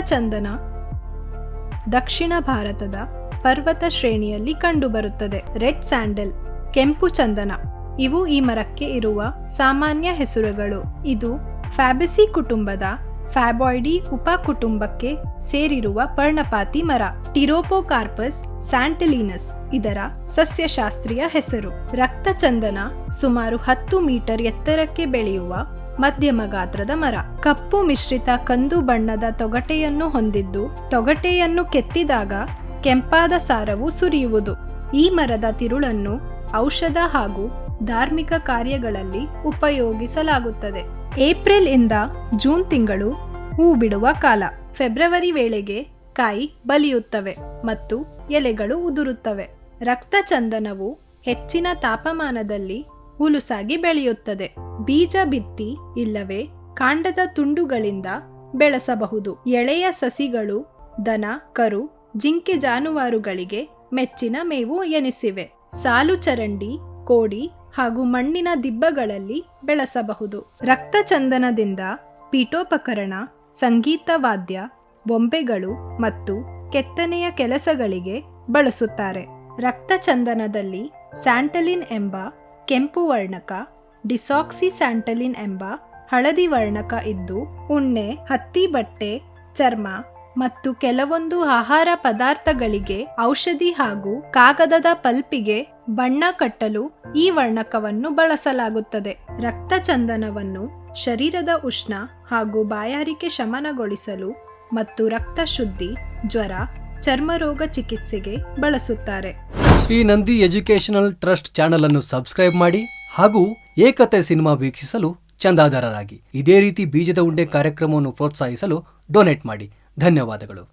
ಚಂದನ ದಕ್ಷಿಣ ಭಾರತದ ಪರ್ವತ ಶ್ರೇಣಿಯಲ್ಲಿ ಕಂಡುಬರುತ್ತದೆ. ರೆಡ್ ಸ್ಯಾಂಡಲ್, ಕೆಂಪು ಚಂದನ, ಇವು ಈ ಮರಕ್ಕೆ ಇರುವ ಸಾಮಾನ್ಯ ಹೆಸರುಗಳು. ಇದು ಫ್ಯಾಬಿಸಿ ಕುಟುಂಬದ ಫ್ಯಾಬಾಯ್ಡಿ ಉಪಕುಟುಂಬಕ್ಕೆ ಸೇರಿರುವ ಪರ್ಣಪಾತಿ ಮರ. ಟಿರೋಪೋಕಾರ್ಪಸ್ ಸ್ಯಾಂಟಲಿನಸ್, ಇದರ ಸಸ್ಯಶಾಸ್ತ್ರೀಯ ಹೆಸರು. ರಕ್ತಚಂದನ ಸುಮಾರು ಹತ್ತು ಮೀಟರ್ ಎತ್ತರಕ್ಕೆ ಬೆಳೆಯುವ ಮಧ್ಯಮ ಗಾತ್ರದ ಮರ. ಕಪ್ಪು ಮಿಶ್ರಿತ ಕಂದು ಬಣ್ಣದ ತೊಗಟೆಯನ್ನು ಹೊಂದಿದ್ದು, ತೊಗಟೆಯನ್ನು ಕೆತ್ತಿದಾಗ ಕೆಂಪಾದ ಸಾರವು ಸುರಿಯುವುದು. ಈ ಮರದ ತಿರುಳನ್ನು ಔಷಧ ಹಾಗೂ ಧಾರ್ಮಿಕ ಕಾರ್ಯಗಳಲ್ಲಿ ಉಪಯೋಗಿಸಲಾಗುತ್ತದೆ. ಏಪ್ರಿಲ್ ಇಂದ ಜೂನ್ ತಿಂಗಳು ಹೂ ಬಿಡುವ ಕಾಲ. ಫೆಬ್ರವರಿ ವೇಳೆಗೆ ಕಾಯಿ ಬಲಿಯುತ್ತವೆ ಮತ್ತು ಎಲೆಗಳು ಉದುರುತ್ತವೆ. ರಕ್ತ ಚಂದನವು ಹೆಚ್ಚಿನ ತಾಪಮಾನದಲ್ಲಿ ಹುಲುಸಾಗಿ ಬೆಳೆಯುತ್ತದೆ. ಬೀಜ ಬಿತ್ತಿ ಇಲ್ಲವೇ ಕಾಂಡದ ತುಂಡುಗಳಿಂದ ಬೆಳೆಸಬಹುದು. ಎಳೆಯ ಸಸಿಗಳು, ದನ, ಕರು, ಜಿಂಕೆ ಜಾನುವಾರುಗಳಿಗೆ ಮೆಚ್ಚಿನ ಮೇವು ಎನಿಸಿವೆ. ಸಾಲು ಚರಂಡಿ, ಕೋಡಿ ಹಾಗೂ ಮಣ್ಣಿನ ದಿಬ್ಬಗಳಲ್ಲಿ ಬೆಳೆಸಬಹುದು. ರಕ್ತಚಂದನದಿಂದ ಪೀಠೋಪಕರಣ, ಸಂಗೀತ ವಾದ್ಯ, ಬೊಂಬೆಗಳು ಮತ್ತು ಕೆತ್ತನೆಯ ಕೆಲಸಗಳಿಗೆ ಬಳಸುತ್ತಾರೆ. ರಕ್ತಚಂದನದಲ್ಲಿ ಸ್ಯಾಂಟಲಿನ್ ಎಂಬ ಕೆಂಪು ವರ್ಣಕ ಡಿಸಾಕ್ಸಿ ಸ್ಯಾಂಟಲಿನ್ ಎಂಬ ಹಳದಿ ವರ್ಣಕ ಇದ್ದು, ಉಣ್ಣೆ, ಹತ್ತಿ ಬಟ್ಟೆ, ಚರ್ಮ ಮತ್ತು ಕೆಲವೊಂದು ಆಹಾರ ಪದಾರ್ಥಗಳಿಗೆ ಔಷಧಿ ಹಾಗೂ ಕಾಗದದ ಪಲ್ಪಿಗೆ ಬಣ್ಣ ಕಟ್ಟಲು ಈ ವರ್ಣಕವನ್ನು ಬಳಸಲಾಗುತ್ತದೆ. ರಕ್ತ ಚಂದನವನ್ನು ಶರೀರದ ಉಷ್ಣ ಹಾಗೂ ಬಾಯಾರಿಕೆ ಶಮನಗೊಳಿಸಲು ಮತ್ತು ರಕ್ತ ಶುದ್ಧಿ ಜ್ವರ, ಚರ್ಮರೋಗ ಚಿಕಿತ್ಸೆಗೆ ಬಳಸುತ್ತಾರೆ. Shri Nandi educational trust channel ಅನ್ನು ಸಬ್ಸ್ಕ್ರೈಬ್ ಮಾಡಿ ಹಾಗೂ ಏಕತೆ ಸಿನಿಮಾ ವೀಕ್ಷಿಸಲು ಚಂದಾದಾರರಾಗಿ. ಇದೇ ರೀತಿ ಬೀಜದ ಉಂಡೆ ಕಾರ್ಯಕ್ರಮವನ್ನು ಪ್ರೋತ್ಸಾಹಿಸಲು ಡೊನೇಟ್ ಮಾಡಿ. ಧನ್ಯವಾದಗಳು.